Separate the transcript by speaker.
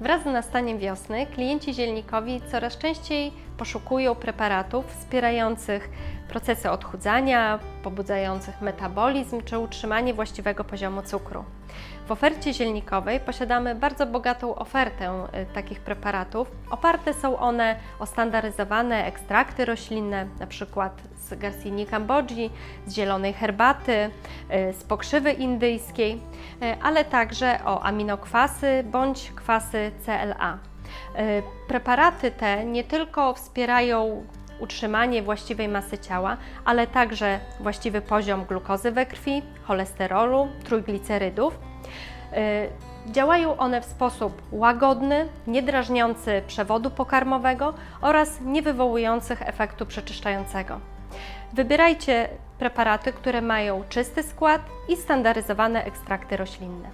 Speaker 1: Wraz z nastaniem wiosny klienci zielnikowi coraz częściej poszukują preparatów wspierających procesy odchudzania, pobudzających metabolizm czy utrzymanie właściwego poziomu cukru. W ofercie zielnikowej posiadamy bardzo bogatą ofertę y, takich preparatów. Oparte są one o standaryzowane ekstrakty roślinne, np. z Garcinia kambodży, z zielonej herbaty, z pokrzywy indyjskiej, y, ale także o aminokwasy bądź kwasy CLA. Y, Preparaty te nie tylko wspierają utrzymanie właściwej masy ciała, ale także właściwy poziom glukozy we krwi, cholesterolu, trójglicerydów. Działają one w sposób łagodny, niedrażniący przewodu pokarmowego oraz nie wywołujących efektu przeczyszczającego. Wybierajcie preparaty, które mają czysty skład i standaryzowane ekstrakty roślinne.